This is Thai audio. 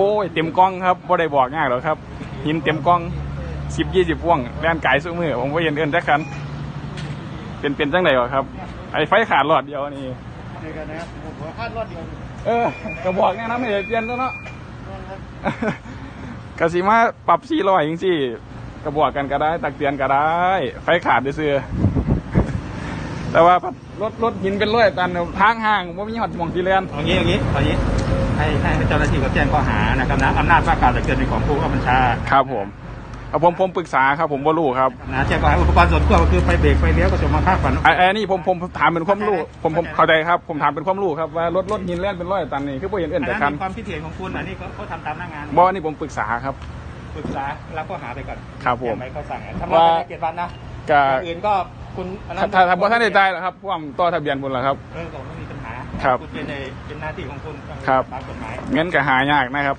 อ้ยเต็มกล้องครับบ่ได้บอกง่ายหรอกครับหินเต็มกล้องสิบยี่สิบพ่วงแล่นไก่สู้มือผมก็เห็นเอินจักคันเป็นเป็นจังไดวะครับ ไอ้ไฟขาดหลอดเดียวนี่ในกันนะครับผมว่าคาดรอดเดียวเออกระบอกแนะนำให้เปลี่ยนแล้วเนาะครับกสิมาปรับสี่ร้อยจริงๆกระบอกกันก็ได้ ตักเตือนก็ได้ ไฟขาดเสื้อ แต่ว่ารถรถหินเป็นร้อยตันทางห่างว่ามีหอดหมองที่เลียนเอางี้เอางี้เอางี้ให้ให้ให้เจ้าหน้าที่เขาแจ้งข้อหานะครับนะอำนาจว่าการตักเตือนเป็นของผู้บังคับบัญชาครับผมเอาผมผมปรึกษาครับผมบ่รู้ครับนะแจ้งข้อหาอุปกรณ์ส่วนควบก็คือไฟเบรกไฟเลี้ยวก็สมมาค่าฝันไอ้ไอ้นี่ผมผมถามเป็นความรู้ผมผมเข้าใจครับผมถามเป็นความรู้ครับว่ารถรถหินเล่นเป็นร้อยตันนี่คือบ่เห็นเอื่นอันแต่นั้นคันเป็นความคิดเห็นของคุณอันนี้เขาเขาทำตามหน้างานบ่นี่ผมปรึกษาครับปรึกษารับข้อหาไปก่อนครับผมเขียนไว้เขาสั่งทำมาเป็นเกียรติวันนะก็อย่างอื่นก็ คุณอันนั้ถ้านถ้าถ้าบ่ท่านได้ใจหรอกครับพ่วงต่อทะเบียนบุญแล้วครับ เออก็ไม่มีปัญหาครับ คุณเป็นในเป็นหน้าที่ของคุณครับ ตามกฎหมายเงินก็หายากนะครับ